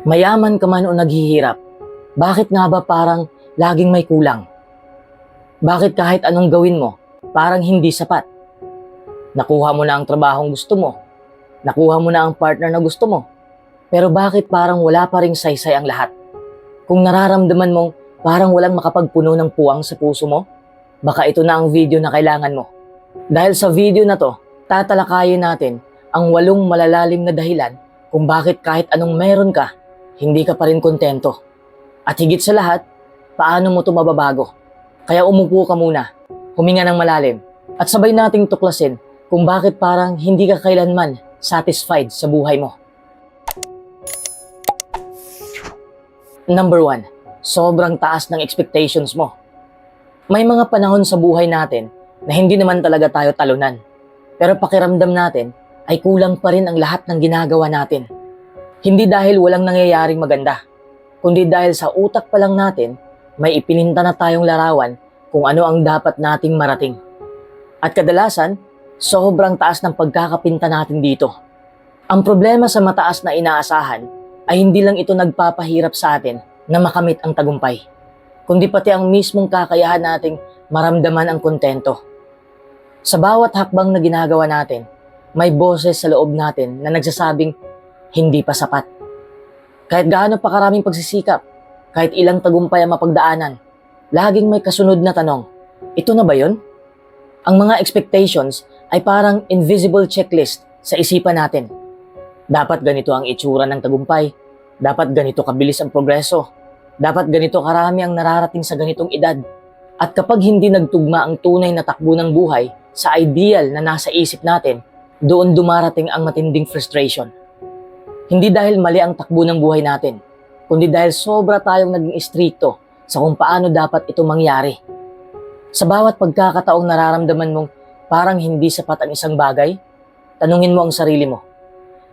Mayaman ka man o naghihirap, bakit nga ba parang laging may kulang? Bakit kahit anong gawin mo, parang hindi sapat? Nakuha mo na ang trabahong gusto mo. Nakuha mo na ang partner na gusto mo. Pero bakit parang wala pa ring saysay ang lahat? Kung nararamdaman mong parang walang makapagpuno ng puwang sa puso mo, baka ito na ang video na kailangan mo. Dahil sa video na to, tatalakayin natin ang walong malalalim na dahilan kung bakit kahit anong meron ka, hindi ka pa rin kontento. At higit sa lahat, paano mo ito mababago? Kaya umupo ka muna, huminga ng malalim, at sabay nating tuklasin kung bakit parang hindi ka kailanman satisfied sa buhay mo. Number one, sobrang taas ng expectations mo. May mga panahon sa buhay natin na hindi naman talaga tayo talunan. Pero pakiramdam natin ay kulang pa rin ang lahat ng ginagawa natin. Hindi dahil walang nangyayaring maganda, kundi dahil sa utak pa lang natin, may ipininta na tayong larawan kung ano ang dapat nating marating. At kadalasan, sobrang taas ng pagkakapinta natin dito. Ang problema sa mataas na inaasahan ay hindi lang ito nagpapahirap sa atin na makamit ang tagumpay, kundi pati ang mismong kakayahan nating maramdaman ang kontento. Sa bawat hakbang na ginagawa natin, may boses sa loob natin na nagsasabing hindi pa sapat. Kahit gaano pa karaming pagsisikap, kahit ilang tagumpay ang mapagdaanan, laging may kasunod na tanong, ito na ba yon? Ang mga expectations ay parang invisible checklist sa isipan natin. Dapat ganito ang itsura ng tagumpay, dapat ganito kabilis ang progreso, dapat ganito karami ang nararating sa ganitong edad. At kapag hindi nagtugma ang tunay na takbo ng buhay sa ideal na nasa isip natin, doon dumarating ang matinding frustration. Hindi dahil mali ang takbo ng buhay natin, kundi dahil sobra tayong naging istrikto sa kung paano dapat ito mangyari. Sa bawat pagkakataong nararamdaman mong parang hindi sapat ang isang bagay, tanungin mo ang sarili mo,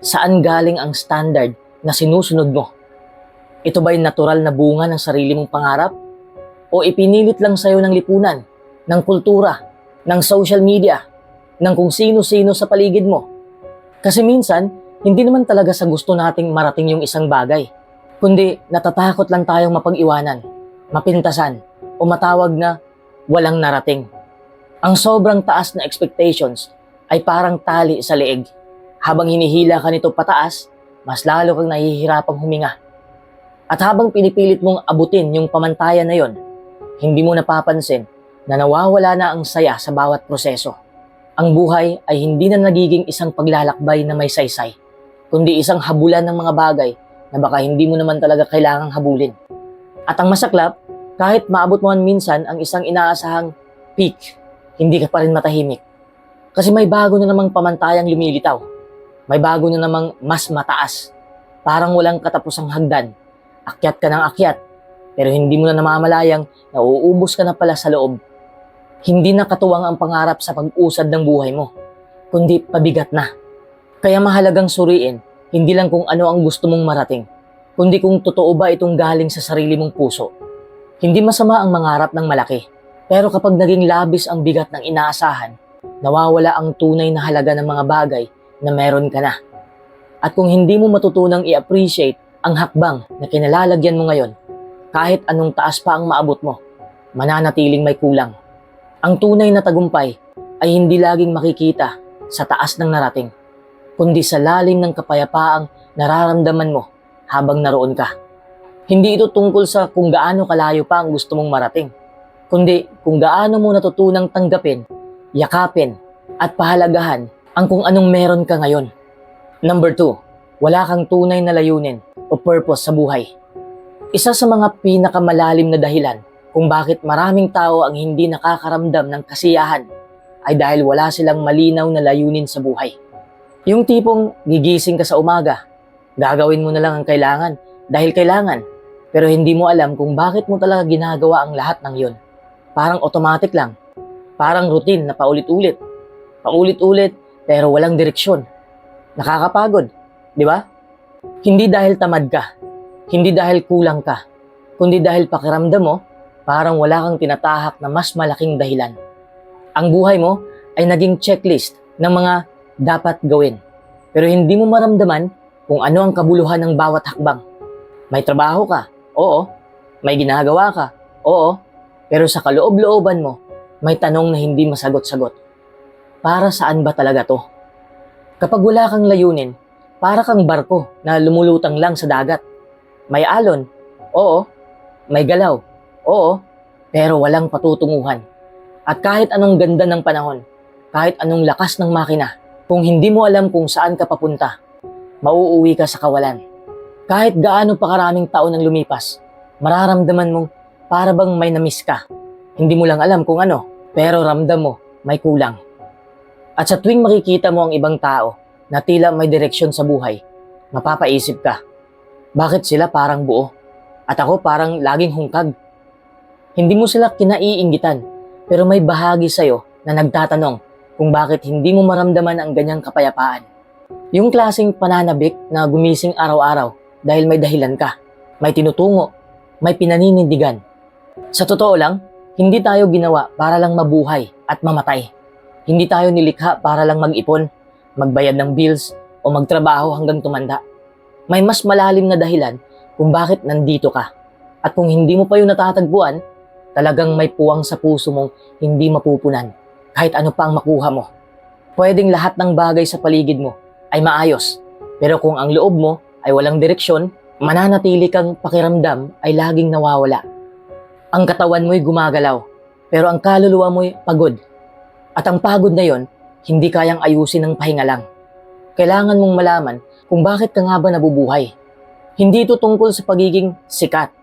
saan galing ang standard na sinusunod mo? Ito ba'y natural na bunga ng sarili mong pangarap? O ipinilit lang sa'yo ng lipunan, ng kultura, ng social media, ng kung sino-sino sa paligid mo? Kasi minsan, hindi naman talaga sa gusto nating marating yung isang bagay, kundi natatakot lang tayong mapag-iwanan, mapintasan, o matawag na walang narating. Ang sobrang taas na expectations ay parang tali sa leeg. Habang hinihila ka nito pataas, mas lalo kang nahihirapang huminga. At habang pinipilit mong abutin yung pamantayan na yon, hindi mo napapansin na nawawala na ang saya sa bawat proseso. Ang buhay ay hindi na nagiging isang paglalakbay na may saysay, kundi isang habulan ng mga bagay na baka hindi mo naman talaga kailangang habulin. At ang masaklap, kahit maabot mo man minsan ang isang inaasahang peak, hindi ka pa rin matahimik. Kasi may bago na namang pamantayang lumilitaw. May bago na namang mas mataas. Parang walang katapusang hagdan. Akyat ka ng akyat, pero hindi mo na namamalayang na uubos ka na pala sa loob. Hindi na katuwang ang pangarap sa pag-usad ng buhay mo, kundi pabigat na. Kaya mahalagang suriin, hindi lang kung ano ang gusto mong marating, kundi kung totoo ba itong galing sa sarili mong puso. Hindi masama ang mangarap ng malaki, pero kapag naging labis ang bigat ng inaasahan, nawawala ang tunay na halaga ng mga bagay na meron ka na. At kung hindi mo matutunang i-appreciate ang hakbang na kinalalagyan mo ngayon, kahit anong taas pa ang maabot mo, mananatiling may kulang. Ang tunay na tagumpay ay hindi laging makikita sa taas ng narating, kundi sa lalim ng kapayapaang nararamdaman mo habang naroon ka. Hindi ito tungkol sa kung gaano kalayo pa ang gusto mong marating, kundi kung gaano mo natutunang tanggapin, yakapin, at pahalagahan ang kung anong meron ka ngayon. Number two, wala kang tunay na layunin o purpose sa buhay. Isa sa mga pinakamalalim na dahilan kung bakit maraming tao ang hindi nakakaramdam ng kasiyahan ay dahil wala silang malinaw na layunin sa buhay. Yung tipong gigising ka sa umaga, gagawin mo na lang ang kailangan dahil kailangan, pero hindi mo alam kung bakit mo talaga ginagawa ang lahat ng yon. Parang automatic lang, parang routine na paulit-ulit, paulit-ulit pero walang direksyon. Nakakapagod, di ba? Hindi dahil tamad ka, hindi dahil kulang ka, kundi dahil pakiramdam mo, parang wala kang tinatahak na mas malaking dahilan. Ang buhay mo ay naging checklist ng mga dapat gawin. Pero hindi mo maramdaman kung ano ang kabuluhan ng bawat hakbang. May trabaho ka? Oo. May ginagawa ka? Oo. Pero sa kaloob-looban mo, may tanong na hindi masagot-sagot. Para saan ba talaga to? Kapag wala kang layunin, para kang barko na lumulutang lang sa dagat. May alon? Oo. May galaw? Oo. Pero walang patutunguhan. At kahit anong ganda ng panahon, kahit anong lakas ng makina, kung hindi mo alam kung saan ka papunta, mauuwi ka sa kawalan. Kahit gaano pa karaming taon ang lumipas, mararamdaman mong para bang may namiss ka. Hindi mo lang alam kung ano, pero ramdam mo may kulang. At sa tuwing makikita mo ang ibang tao na tila may direksyon sa buhay, mapapaisip ka, bakit sila parang buo? At ako parang laging hungkag. Hindi mo sila kinaiingitan, pero may bahagi sa'yo na nagtatanong kung bakit hindi mo maramdaman ang ganyang kapayapaan. Yung klaseng pananabik na gumising araw-araw dahil may dahilan ka, may tinutungo, may pinaninindigan. Sa totoo lang, hindi tayo ginawa para lang mabuhay at mamatay. Hindi tayo nilikha para lang mag-ipon, magbayad ng bills, o magtrabaho hanggang tumanda. May mas malalim na dahilan kung bakit nandito ka. At kung hindi mo pa yun natatagpuan, talagang may puwang sa puso mong hindi mapupunan kahit ano pa ang makuha mo. Pwedeng lahat ng bagay sa paligid mo ay maayos, pero kung ang loob mo ay walang direksyon, mananatili kang pakiramdam ay laging nawawala. Ang katawan mo'y gumagalaw, pero ang kaluluwa mo'y pagod. At ang pagod na yon, hindi kayang ayusin ng pahinga lang. Kailangan mong malaman kung bakit ka nga ba nabubuhay. Hindi ito tungkol sa pagiging sikat,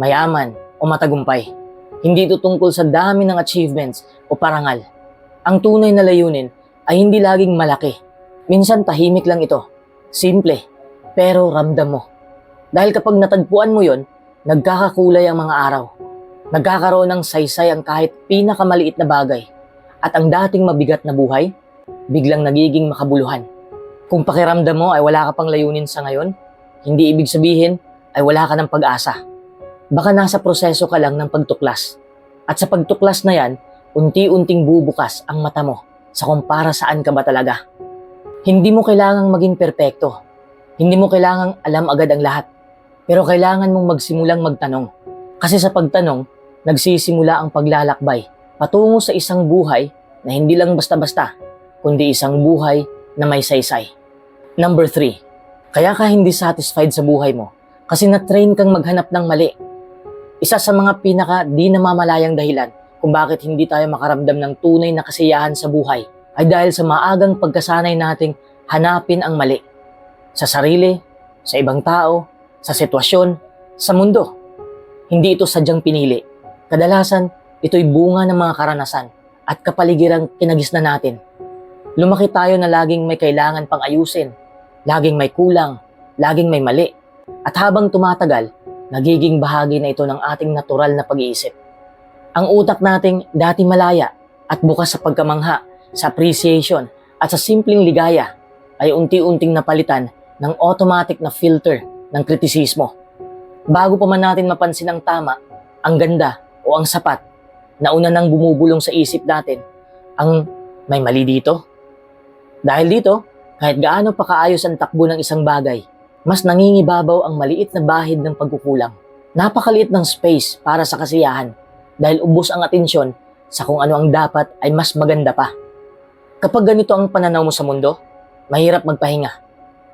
mayaman, o matagumpay. Hindi ito tungkol sa dami ng achievements o parangal. Ang tunay na layunin ay hindi laging malaki. Minsan tahimik lang ito. Simple, pero ramdam mo. Dahil kapag natagpuan mo yon, nagkakakulay ang mga araw. Nagkakaroon ng saysay ang kahit pinakamaliit na bagay. At ang dating mabigat na buhay, biglang nagiging makabuluhan. Kung pakiramdam mo ay wala ka pang layunin sa ngayon, hindi ibig sabihin ay wala ka ng pag-asa. Baka nasa proseso ka lang ng pagtuklas. At sa pagtuklas na yan, unti-unting bubukas ang mata mo sa kung para saan ka ba talaga. Hindi mo kailangang maging perpekto. Hindi mo kailangang alam agad ang lahat. Pero kailangan mong magsimulang magtanong. Kasi sa pagtanong, nagsisimula ang paglalakbay patungo sa isang buhay na hindi lang basta-basta, kundi isang buhay na may saysay. Number 3. Kaya ka hindi satisfied sa buhay mo kasi na-train kang maghanap ng mali. Isa sa mga pinaka di namamalayang dahilan kung bakit hindi tayo makaramdam ng tunay na kasiyahan sa buhay ay dahil sa maagang pagkasanay nating hanapin ang mali. Sa sarili, sa ibang tao, sa sitwasyon, sa mundo. Hindi ito sadyang pinili. Kadalasan, ito'y bunga ng mga karanasan at kapaligirang kinagisna natin. Lumaki tayo na laging may kailangan pang ayusin, laging may kulang, laging may mali. At habang tumatagal, nagiging bahagi na ito ng ating natural na pag-iisip. Ang utak nating dati malaya at bukas sa pagkamangha, sa appreciation at sa simpleng ligaya ay unti-unting napalitan ng automatic na filter ng kritisismo. Bago pa man natin mapansin ang tama, ang ganda o ang sapat, nauna nang bumubulong sa isip natin ang may mali dito. Dahil dito, kahit gaano pa kaayos ang takbo ng isang bagay, mas nangingibabaw ang maliit na bahid ng pagkukulang. Napakaliit ng space para sa kasiyahan dahil ubos ang atensyon sa kung ano ang dapat ay mas maganda pa. Kapag ganito ang pananaw mo sa mundo, mahirap magpahinga.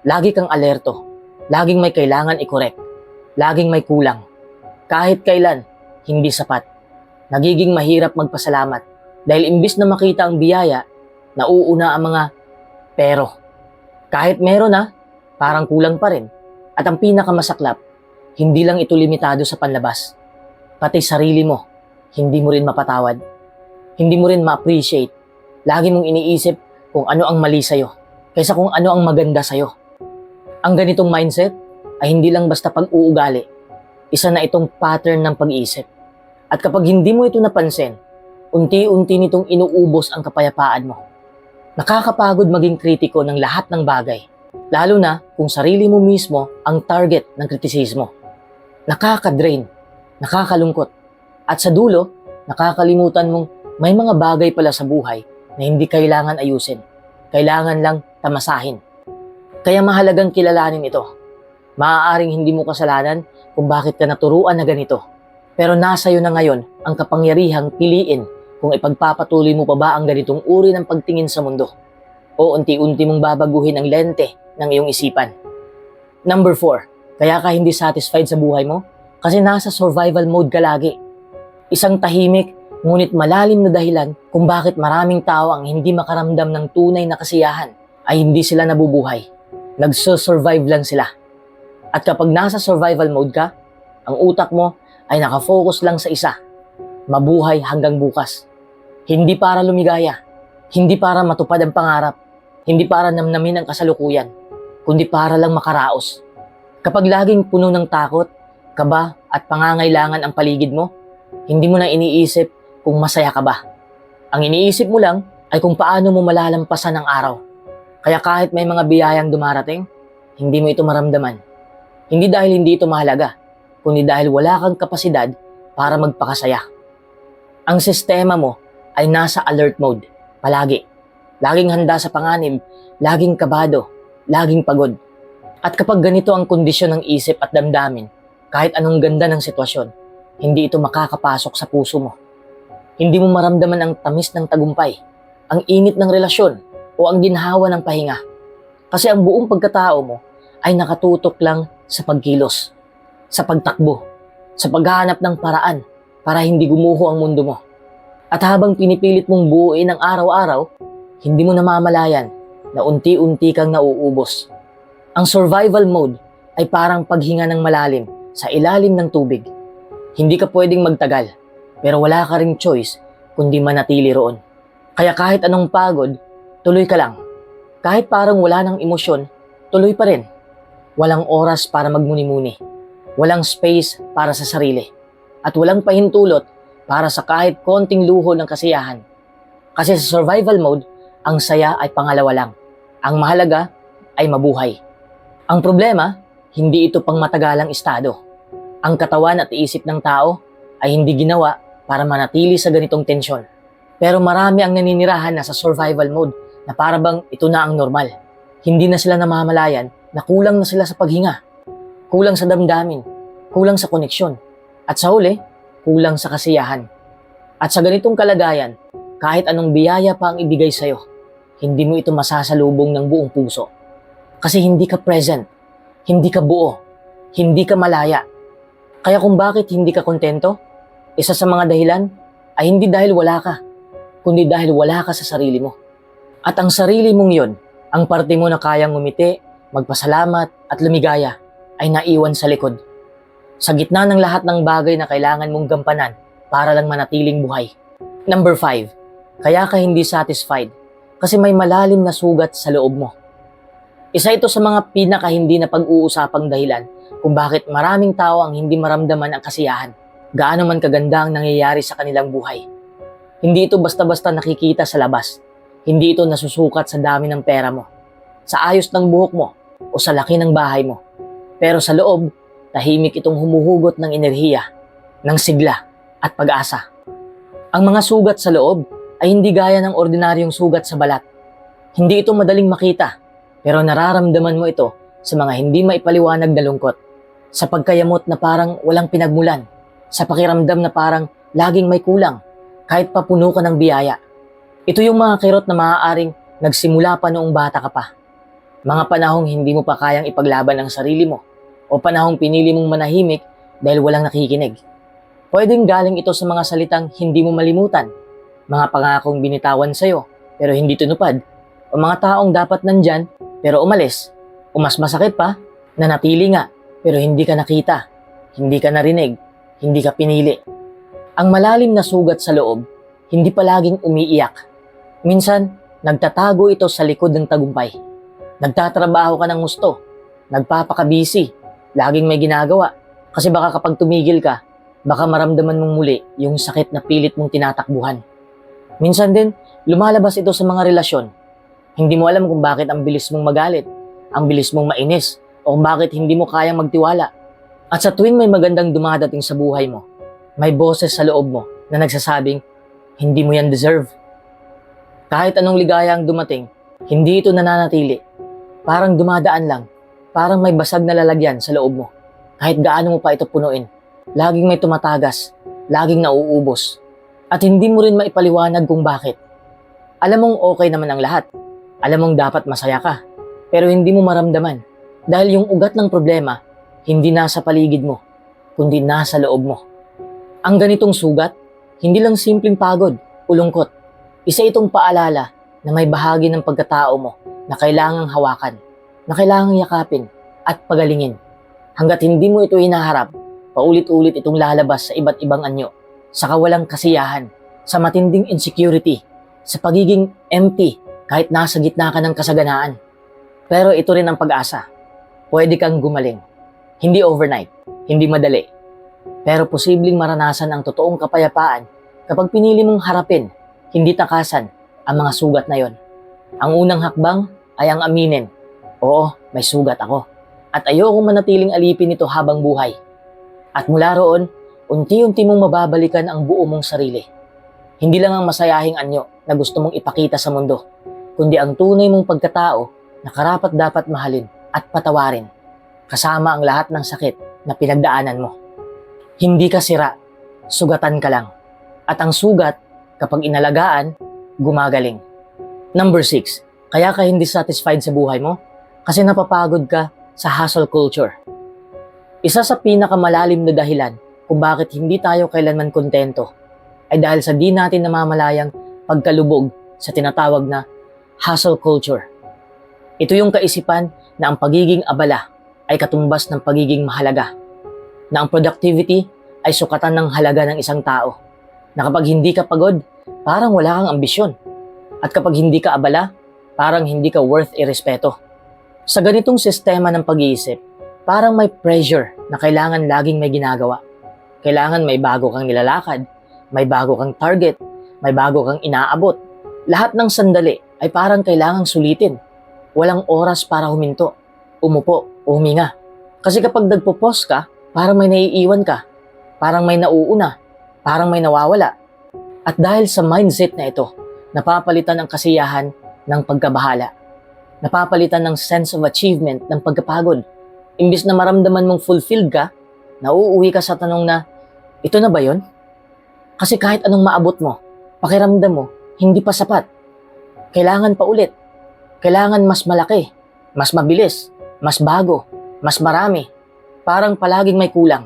Lagi kang alerto. Laging may kailangan i-correct. Laging may kulang. Kahit kailan, hindi sapat. Nagiging mahirap magpasalamat dahil imbis na makita ang biyaya, nauuna ang mga pero. Kahit meron na, parang kulang pa rin. At ang pinakamasaklap, hindi lang ito limitado sa panlabas. Pati sarili mo, hindi mo rin mapatawad. Hindi mo rin ma-appreciate. Lagi mong iniisip kung ano ang mali sa'yo, kaysa kung ano ang maganda sa'yo. Ang ganitong mindset ay hindi lang basta pag-uugali. Isa na itong pattern ng pag-iisip. At kapag hindi mo ito napansin, unti-unti nitong inuubos ang kapayapaan mo. Nakakapagod maging kritiko ng lahat ng bagay, lalo na kung sarili mo mismo ang target ng kritisismo. Nakaka-drain, nakakalungkot, at sa dulo, nakakalimutan mong may mga bagay pala sa buhay na hindi kailangan ayusin. Kailangan lang tamasahin. Kaya mahalagang kilalanin ito. Maaaring hindi mo kasalanan kung bakit ka naturuan na ganito. Pero nasa iyo na ngayon ang kapangyarihang piliin kung ipagpapatuloy mo pa ba ang ganitong uri ng pagtingin sa mundo. O unti-unti mong babaguhin ang lente ng iyong isipan. Number 4. Kaya ka hindi satisfied sa buhay mo? Kasi nasa survival mode ka lagi. Isang tahimik, ngunit malalim na dahilan kung bakit maraming tao ang hindi makaramdam ng tunay na kasiyahan ay hindi sila nabubuhay. Nagsusurvive lang sila. At kapag nasa survival mode ka, ang utak mo ay nakafocus lang sa isa. Mabuhay hanggang bukas. Hindi para lumigaya. Hindi para matupad ang pangarap. Hindi para namnamin ang kasalukuyan. Kundi para lang makaraos. Kapag laging puno ng takot, kaba at pangangailangan ang paligid mo, hindi mo na iniisip kung masaya ka ba. Ang iniisip mo lang ay kung paano mo malalampasan ang araw. Kaya kahit may mga biyayang dumarating, hindi mo ito maramdaman. Hindi dahil hindi ito mahalaga, kundi dahil wala kang kapasidad para magpakasaya. Ang sistema mo ay nasa alert mode, palagi. Laging handa sa panganib, laging kabado, laging pagod. At kapag ganito ang kondisyon ng isip at damdamin, kahit anong ganda ng sitwasyon, hindi ito makakapasok sa puso mo. Hindi mo maramdaman ang tamis ng tagumpay, ang init ng relasyon, o ang ginhawa ng pahinga. Kasi ang buong pagkatao mo ay nakatutok lang sa pagkilos, sa pagtakbo, sa paghahanap ng paraan para hindi gumuho ang mundo mo. At habang pinipilit mong buuin ang araw-araw, hindi mo namamalayan na unti-unti kang nauubos. Ang survival mode ay parang paghinga ng malalim sa ilalim ng tubig. Hindi ka pwedeng magtagal, pero wala ka ring choice kundi manatili roon. Kaya kahit anong pagod, tuloy ka lang. Kahit parang wala ng emosyon, tuloy pa rin. Walang oras para magmuni-muni. Walang space para sa sarili. At walang pahintulot para sa kahit konting luho ng kasiyahan. Kasi sa survival mode, ang saya ay pangalawa lang. Ang mahalaga ay mabuhay. Ang problema, hindi ito pang matagalang estado. Ang katawan at isip ng tao ay hindi ginawa para manatili sa ganitong tensyon. Pero marami ang naninirahan na sa survival mode na para bang ito na ang normal. Hindi na sila namamalayan na kulang na sila sa paghinga, kulang sa damdamin, kulang sa koneksyon, at sa huli, kulang sa kasiyahan. At sa ganitong kalagayan, kahit anong biyaya pa ang ibigay sa'yo, hindi mo ito masasalubong ng buong puso. Kasi hindi ka present, hindi ka buo, hindi ka malaya. Kaya kung bakit hindi ka kontento, isa sa mga dahilan ay hindi dahil wala ka, kundi dahil wala ka sa sarili mo. At ang sarili mong yon, ang parte mo na kayang ngumiti, magpasalamat at lumigaya, ay naiwan sa likod. Sa gitna ng lahat ng bagay na kailangan mong gampanan para lang manatiling buhay. Number 5. Kaya ka hindi satisfied kasi may malalim na sugat sa loob mo. Isa ito sa mga pinaka hindi na pag-uusapang dahilan kung bakit maraming tao ang hindi maramdaman ang kasiyahan. Gaano man kaganda ang nangyayari sa kanilang buhay. Hindi ito basta-basta nakikita sa labas. Hindi ito nasusukat sa dami ng pera mo, sa ayos ng buhok mo, o sa laki ng bahay mo. Pero sa loob, tahimik itong humuhugot ng enerhiya, ng sigla, at pag-asa. Ang mga sugat sa loob ay hindi gaya ng ordinaryong sugat sa balat. Hindi ito madaling makita, pero nararamdaman mo ito sa mga hindi maipaliwanag na lungkot, sa pagkayamot na parang walang pinagmulan, sa pakiramdam na parang laging may kulang, kahit papuno ka ng biyaya. Ito yung mga kirot na maaaring nagsimula pa noong bata ka pa. Mga panahong hindi mo pa kayang ipaglaban ang sarili mo o panahong pinili mong manahimik dahil walang nakikinig. Pwedeng galing ito sa mga salitang hindi mo malimutan, mga pangakong binitawan sa'yo pero hindi tinupad, o mga taong dapat nandyan pero umalis, o mas masakit pa, na natili nga pero hindi ka nakita, hindi ka narinig, hindi ka pinili. Ang malalim na sugat sa loob, hindi palaging umiiyak. Minsan, nagtatago ito sa likod ng tagumpay. Nagtatrabaho ka ng gusto, nagpapakabisi, laging may ginagawa. Kasi baka kapag tumigil ka, baka maramdaman mong muli yung sakit na pilit mong tinatakbuhan. Minsan din, lumalabas ito sa mga relasyon. Hindi mo alam kung bakit ang bilis mong magalit, ang bilis mong mainis, o kung bakit hindi mo kayang magtiwala. At sa tuwing may magandang dumadating sa buhay mo, may boses sa loob mo na nagsasabing, hindi mo yan deserve. Kahit anong ligaya ang dumating, hindi ito nananatili. Parang dumadaan lang, parang may basag na lalagyan sa loob mo. Kahit gaano mo pa ito punuin, laging may tumatagas, laging nauubos. At hindi mo rin maipaliwanag kung bakit. Alam mong okay naman ang lahat. Alam mong dapat masaya ka. Pero hindi mo maramdaman. Dahil yung ugat ng problema, hindi nasa paligid mo, kundi nasa loob mo. Ang ganitong sugat, hindi lang simpleng pagod o lungkot. Isa itong paalala na may bahagi ng pagkatao mo na kailangang hawakan, na kailangang yakapin at pagalingin. Hanggat hindi mo ito hinaharap, paulit-ulit itong lalabas sa iba't ibang anyo, sa kawalang kasiyahan, sa matinding insecurity, sa pagiging empty kahit nasa gitna ka ng kasaganaan. Pero ito rin ang pag-asa. Pwede kang gumaling. Hindi overnight, hindi madali. Pero posibleng maranasan ang totoong kapayapaan kapag pinili mong harapin, hindi takasan, ang mga sugat na yon. Ang unang hakbang ay ang aminin, oo, may sugat ako. At ayokong manatiling alipin ito habang buhay. At mula roon, unti-unti mong mababalikan ang buo mong sarili. Hindi lang ang masayahing anyo na gusto mong ipakita sa mundo, kundi ang tunay mong pagkatao na karapat dapat mahalin at patawarin, kasama ang lahat ng sakit na pinagdaanan mo. Hindi ka sira, sugatan ka lang. At ang sugat, kapag inalagaan, gumagaling. Number 6, kaya ka hindi satisfied sa buhay mo? Kasi napapagod ka sa hustle culture. Isa sa pinakamalalim na dahilan kung bakit hindi tayo kailanman kontento ay dahil sa di natin namamalayang pagkalubog sa tinatawag na hustle culture. Ito yung kaisipan na ang pagiging abala ay katumbas ng pagiging mahalaga. Na ang productivity ay sukatan ng halaga ng isang tao. Na kapag hindi ka pagod, parang wala kang ambisyon. At kapag hindi ka abala, parang hindi ka worth irespeto. Sa ganitong sistema ng pag-iisip, parang may pressure na kailangan laging may ginagawa. Kailangan may bago kang nilalakad, may bago kang target, may bago kang inaabot. Lahat ng sandali ay parang kailangang sulitin. Walang oras para huminto, umupo huminga. Kasi kapag nagpo-pause ka, parang may naiiwan ka, parang may nauuna, parang may nawawala. At dahil sa mindset na ito, napapalitan ang kasiyahan ng pagkabahala. Napapalitan ng sense of achievement ng pagkapagod. Imbis na maramdaman mong fulfilled ka, nauuwi ka sa tanong na, ito na ba yon? Kasi kahit anong maabot mo, pakiramdam mo, hindi pa sapat. Kailangan pa ulit. Kailangan mas malaki, mas mabilis, mas bago, mas marami. Parang palaging may kulang.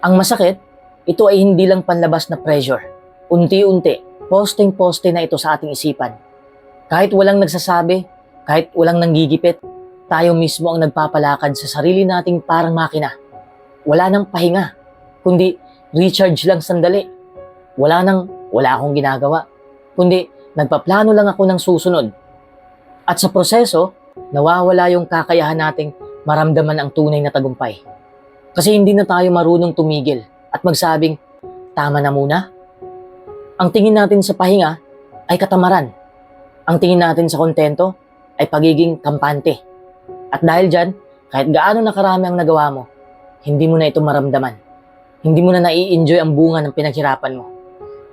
Ang masakit, ito ay hindi lang panlabas na pressure. Unti-unti, posting-poste na ito sa ating isipan. Kahit walang nagsasabi, kahit walang nanggigipit, tayo mismo ang nagpapalakad sa sarili nating parang makina. Wala nang pahinga, kundi recharge lang sandali. Wala nang wala akong ginagawa, kundi nagpaplano lang ako ng susunod. At sa proseso, nawawala yung kakayahan nating maramdaman ang tunay na tagumpay. Kasi hindi na tayo marunong tumigil at magsabing, tama na muna. Ang tingin natin sa pahinga ay katamaran. Ang tingin natin sa kontento ay pagiging kampante. At dahil dyan, kahit gaano nakarami ang nagawa mo, hindi mo na ito maramdaman. Hindi mo na nai-enjoy ang bunga ng pinaghirapan mo.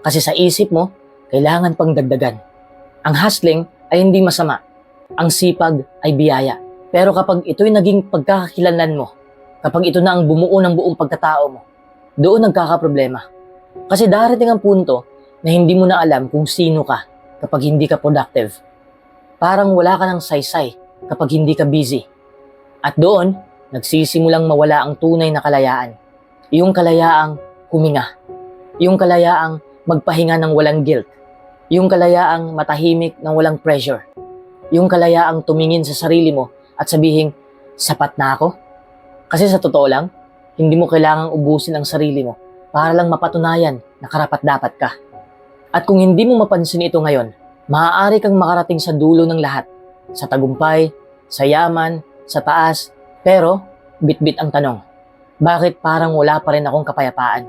Kasi sa isip mo, kailangan pang dagdagan. Ang hustling ay hindi masama. Ang sipag ay biyaya. Pero kapag ito'y naging pagkakakilanlan mo, kapag ito na ang bumuo ng buong pagkatao mo, doon nagkakaproblema. Kasi darating ang punto na hindi mo na alam kung sino ka kapag hindi ka productive. Parang wala ka ng saysay kapag hindi ka busy. At doon, nagsisimulang mawala ang tunay na kalayaan. Yung kalayaang huminga. Yung kalayaang magpahinga ng walang guilt. Yung kalayaang matahimik ng walang pressure. Yung kalayaang tumingin sa sarili mo at sabihin, sapat na ako? Kasi sa totoo lang, hindi mo kailangang ubusin ang sarili mo para lang mapatunayan na karapat dapat ka. At kung hindi mo mapansin ito ngayon, maaari kang makarating sa dulo ng lahat. Sa tagumpay, sa yaman, sa taas. Pero, bit-bit ang tanong, bakit parang wala pa rin akong kapayapaan?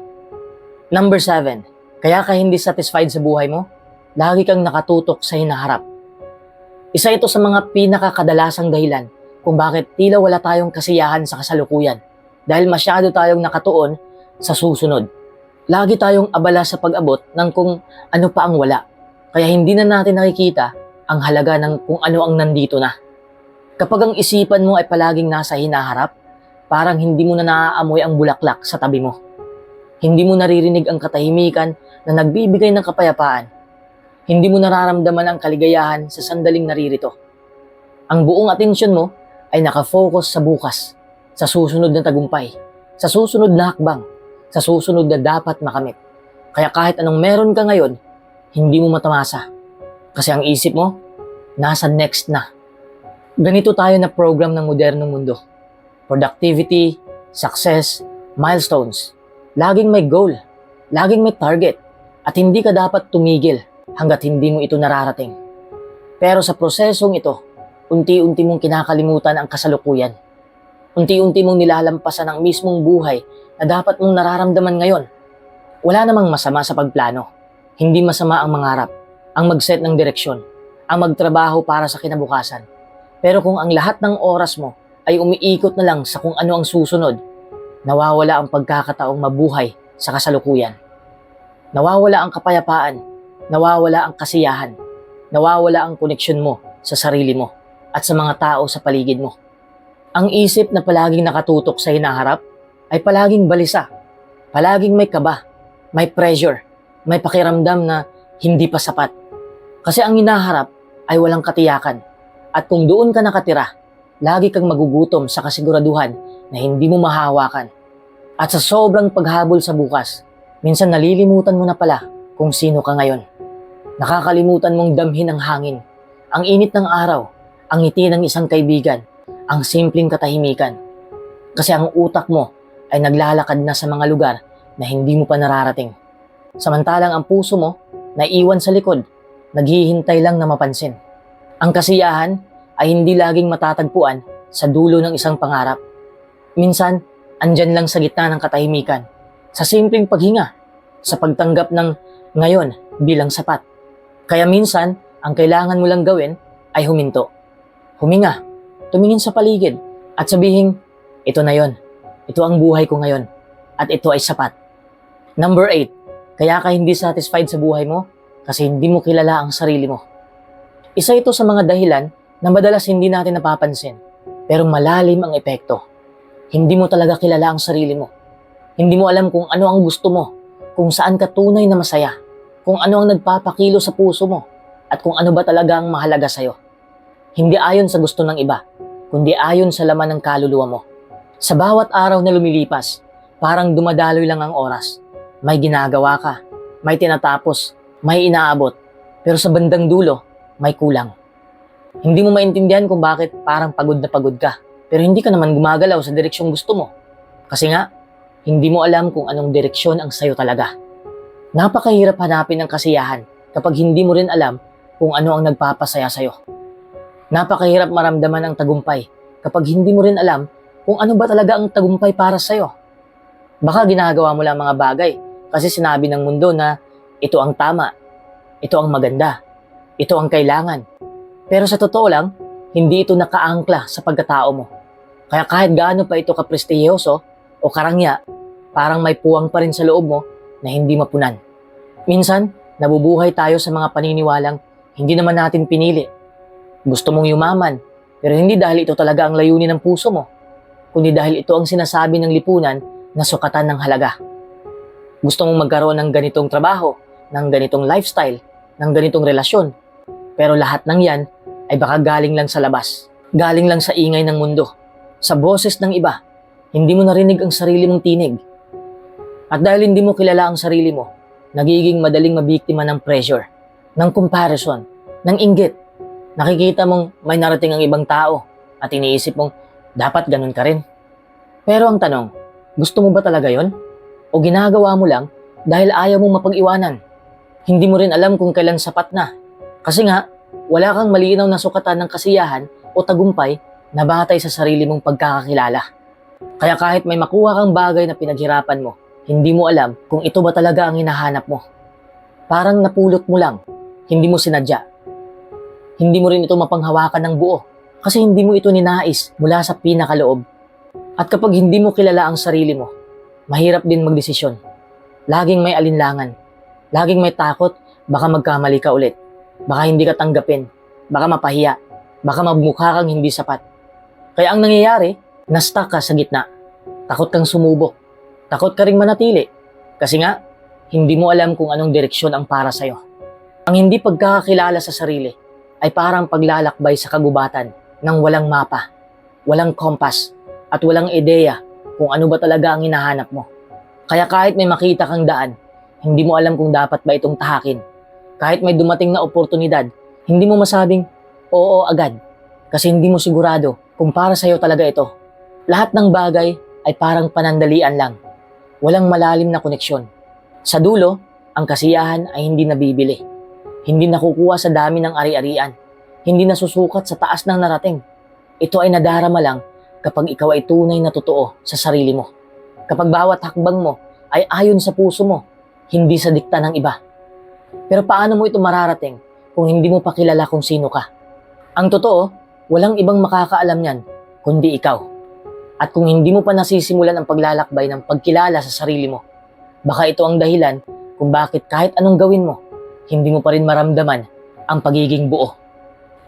Number 7. Kaya ka hindi satisfied sa buhay mo? Lagi kang nakatutok sa hinaharap. Isa ito sa mga pinakakadalasang dahilan kung bakit tila wala tayong kasiyahan sa kasalukuyan dahil masyado tayong nakatuon sa susunod. Lagi tayong abala sa pag-abot ng kung ano pa ang wala. Kaya hindi na natin nakikita ang halaga ng kung ano ang nandito na. Kapag ang isipan mo ay palaging nasa hinaharap, parang hindi mo na naaamoy ang bulaklak sa tabi mo. Hindi mo naririnig ang katahimikan na nagbibigay ng kapayapaan. Hindi mo nararamdaman ang kaligayahan sa sandaling naririto. Ang buong atensyon mo ay nakafocus sa bukas, sa susunod na tagumpay, sa susunod na hakbang, sa susunod na dapat makamit. Kaya kahit anong meron ka ngayon, hindi mo matamasa. Kasi ang isip mo, nasa next na. Ganito tayo na program ng modernong mundo. Productivity, success, milestones. Laging may goal, laging may target, at hindi ka dapat tumigil hanggat hindi mo ito nararating. Pero sa prosesong ito, unti-unti mong kinakalimutan ang kasalukuyan. Unti-unti mong nilalampasan ang mismong buhay na dapat mong nararamdaman ngayon. Wala namang masama sa pagplano. Hindi masama ang mangarap, ang mag-set ng direksyon, ang magtrabaho para sa kinabukasan. Pero kung ang lahat ng oras mo ay umiikot na lang sa kung ano ang susunod, nawawala ang pagkakataong mabuhay sa kasalukuyan. Nawawala ang kapayapaan, nawawala ang kasiyahan, nawawala ang koneksyon mo sa sarili mo at sa mga tao sa paligid mo. Ang isip na palaging nakatutok sa hinaharap ay palaging balisa, palaging may kaba, may pressure, may pakiramdam na hindi pa sapat. Kasi ang hinaharap ay walang katiyakan at kung doon ka nakatira, lagi kang magugutom sa kasiguraduhan na hindi mo mahawakan. At sa sobrang paghabol sa bukas, minsan nalilimutan mo na pala kung sino ka ngayon. Nakakalimutan mong damhin ang hangin, ang init ng araw, ang ngiti ng isang kaibigan, ang simpleng katahimikan. Kasi ang utak mo ay naglalakad na sa mga lugar na hindi mo pa nararating. Samantalang ang puso mo, naiwan sa likod, naghihintay lang na mapansin. Ang kasiyahan ay hindi laging matatagpuan sa dulo ng isang pangarap. Minsan, andyan lang sa gitna ng katahimikan, sa simpleng paghinga, sa pagtanggap ng ngayon bilang sapat. Kaya minsan, ang kailangan mo lang gawin ay huminto. Huminga, tumingin sa paligid, at sabihin, ito na yon, ito ang buhay ko ngayon, at ito ay sapat. Number 8, kaya ka hindi satisfied sa buhay mo kasi hindi mo kilala ang sarili mo. Isa ito sa mga dahilan na madalas hindi natin napapansin, pero malalim ang epekto. Hindi mo talaga kilala ang sarili mo. Hindi mo alam kung ano ang gusto mo, kung saan ka tunay na masaya, kung ano ang nagpapakilo sa puso mo, at kung ano ba talaga ang mahalaga sa'yo. Hindi ayon sa gusto ng iba, kundi ayon sa laman ng kaluluwa mo. Sa bawat araw na lumilipas, parang dumadaloy lang ang oras. May ginagawa ka, may tinatapos, may inaabot, pero sa bandang dulo, may kulang. Hindi mo maintindihan kung bakit parang pagod na pagod ka, pero hindi ka naman gumagalaw sa direksyong gusto mo. Kasi nga, hindi mo alam kung anong direksyon ang sayo talaga. Napakahirap hanapin ang kasiyahan kapag hindi mo rin alam kung ano ang nagpapasaya sa'yo. Napakahirap maramdaman ang tagumpay kapag hindi mo rin alam kung ano ba talaga ang tagumpay para sa'yo. Baka ginagawa mo lang mga bagay kasi sinabi ng mundo na ito ang tama, ito ang maganda, ito ang kailangan. Pero sa totoo lang, hindi ito nakaangkla sa pagkatao mo. Kaya kahit gaano pa ito kaprestiyoso o karangya, parang may puwang pa rin sa loob mo na hindi mapunan. Minsan, nabubuhay tayo sa mga paniniwalang hindi naman natin pinili. Gusto mong yumaman, pero hindi dahil ito talaga ang layunin ng puso mo, kundi dahil ito ang sinasabi ng lipunan na sukatan ng halaga. Gusto mong magkaroon ng ganitong trabaho, ng ganitong lifestyle, ng ganitong relasyon, pero lahat ng yan ay baka galing lang sa labas, galing lang sa ingay ng mundo, sa boses ng iba. Hindi mo narinig ang sarili mong tinig. At dahil hindi mo kilala ang sarili mo, nagiging madaling mabiktima ng pressure, ng comparison, ng inggit. Nakikita mong may narating ang ibang tao at iniisip mong dapat ganun ka rin. Pero ang tanong, gusto mo ba talaga yon? O ginagawa mo lang dahil ayaw mong mapag-iwanan? Hindi mo rin alam kung kailan sapat na. Kasi nga, wala kang malinaw na sukatan ng kasiyahan o tagumpay na batay sa sarili mong pagkakakilala. Kaya kahit may makuha kang bagay na pinaghirapan mo, hindi mo alam kung ito ba talaga ang hinahanap mo. Parang napulot mo lang, hindi mo sinadya. Hindi mo rin ito mapanghawakan ng buo kasi hindi mo ito ninais mula sa pinakaloob. At kapag hindi mo kilala ang sarili mo, mahirap din magdesisyon. Laging may alinlangan. Laging may takot, baka magkamali ka ulit. Baka hindi ka tanggapin. Baka mapahiya. baka magmukha kang hindi sapat. Kaya ang nangyayari, na-stuck ka sa gitna. Takot kang sumubok. Takot ka ring manatili. Kasi nga, hindi mo alam kung anong direksyon ang para sa'yo. Ang hindi pagkakakilala sa sarili ay parang paglalakbay sa kagubatan ng walang mapa, walang kompas, at walang ideya kung ano ba talaga ang hinahanap mo. Kaya kahit may makita kang daan, hindi mo alam kung dapat ba itong tahakin. Kahit may dumating na oportunidad, hindi mo masabing oo agad kasi hindi mo sigurado kung para sa'yo talaga ito. Lahat ng bagay ay parang panandalian lang. Walang malalim na koneksyon. Sa dulo, ang kasiyahan ay hindi nabibili. Hindi nakukuha sa dami ng ari-arian. Hindi nasusukat sa taas ng narating. Ito ay nadarama lang kapag ikaw ay tunay na totoo sa sarili mo. Kapag bawat hakbang mo ay ayon sa puso mo, hindi sa dikta ng iba. Pero paano mo ito mararating kung hindi mo pa kilala kung sino ka? Ang totoo, walang ibang makakaalam niyan kundi ikaw. At kung hindi mo pa nasisimulan ang paglalakbay ng pagkilala sa sarili mo, baka ito ang dahilan kung bakit kahit anong gawin mo, hindi mo pa rin maramdaman ang pagiging buo.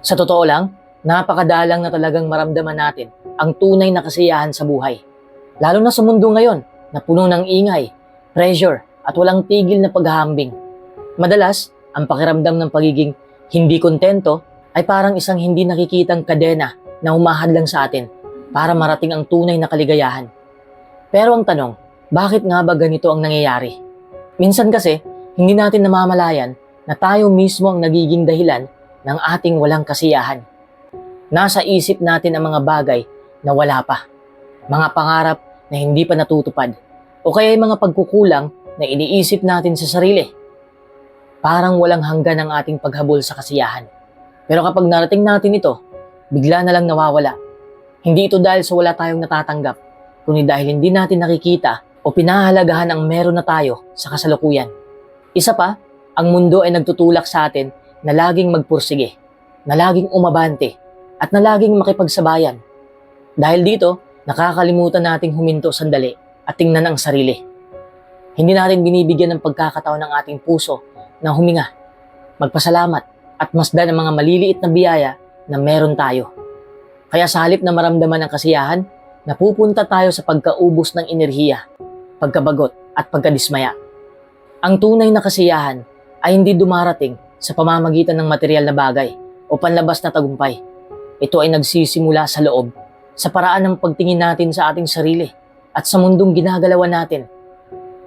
Sa totoo lang, napakadalang na talagang maramdaman natin ang tunay na kasiyahan sa buhay. Lalo na sa mundo ngayon na puno ng ingay, pressure, at walang tigil na paghahambing. Madalas, ang pakiramdam ng pagiging hindi kontento ay parang isang hindi nakikitang kadena na humahad lang sa atin para marating ang tunay na kaligayahan. Pero ang tanong, bakit nga ba ganito ang nangyayari? Minsan kasi, hindi natin namamalayan na tayo mismo ang nagiging dahilan ng ating walang kasiyahan. Nasa isip natin ang mga bagay na wala pa. Mga pangarap na hindi pa natutupad. O kaya mga pagkukulang na iniisip natin sa sarili. Parang walang hanggan ang ating paghabol sa kasiyahan. Pero kapag narating natin ito, bigla na lang nawawala. Hindi ito dahil sa wala tayong natatanggap, kundi dahil hindi natin nakikita o pinahalagahan ang meron na tayo sa kasalukuyan. Isa pa, ang mundo ay nagtutulak sa atin na laging magpursige, na laging umabante, at na laging makipagsabayan. Dahil dito, nakakalimutan nating huminto sandali at tingnan ang sarili. Hindi natin binibigyan ng pagkakataon ng ating puso na huminga, magpasalamat at masdan ang mga maliliit na biyaya na meron tayo. Kaya sa halip na maramdaman ang kasiyahan, napupunta tayo sa pagkaubos ng enerhiya, pagkabagot at pagkadismaya. Ang tunay na kasiyahan ay hindi dumarating sa pamamagitan ng material na bagay o panlabas na tagumpay. Ito ay nagsisimula sa loob, sa paraan ng pagtingin natin sa ating sarili at sa mundong ginagalawan natin.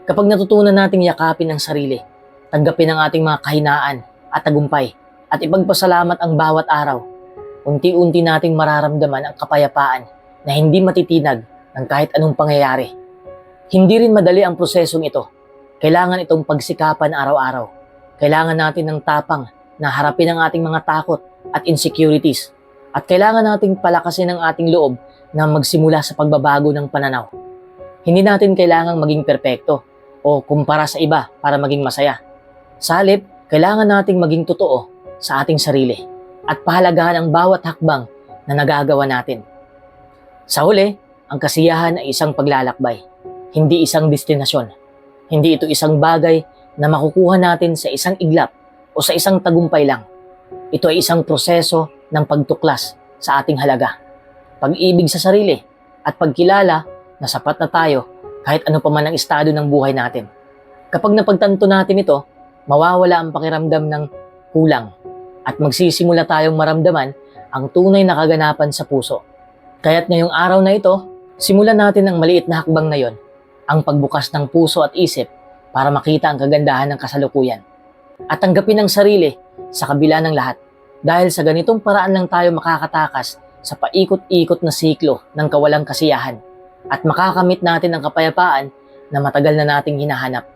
Kapag natutunan nating yakapin ang sarili, tanggapin ang ating mga kahinaan at tagumpay, at ipagpasalamat ang bawat araw, unti-unti nating mararamdaman ang kapayapaan na hindi matitinag ng kahit anong pangyayari. Hindi rin madali ang prosesong ito. Kailangan itong pagsikapan araw-araw. Kailangan natin ng tapang na harapin ang ating mga takot at insecurities. At kailangan nating palakasin ang ating loob na magsimula sa pagbabago ng pananaw. Hindi natin kailangang maging perpekto o kumpara sa iba para maging masaya. Sa halip, kailangan nating maging totoo sa ating sarili at pahalagahan ang bawat hakbang na nagagawa natin. Sa huli, ang kasiyahan ay isang paglalakbay, hindi isang destinasyon. Hindi ito isang bagay na makukuha natin sa isang iglap o sa isang tagumpay lang. Ito ay isang proseso ng pagtuklas sa ating halaga, pag-ibig sa sarili at pagkilala na sapat na tayo kahit ano pa man ang estado ng buhay natin. Kapag napagtanto natin ito, mawawala ang pakiramdam ng kulang at magsisimula tayong maramdaman ang tunay na kaganapan sa puso. Kaya't ngayong araw na ito, simulan natin ang maliit na hakbang na yon, ang pagbukas ng puso at isip para makita ang kagandahan ng kasalukuyan. At tanggapin ang sarili sa kabila ng lahat. Dahil sa ganitong paraan lang tayo makakatakas sa paikot-ikot na siklo ng kawalang kasiyahan at makakamit natin ang kapayapaan na matagal na nating hinahanap.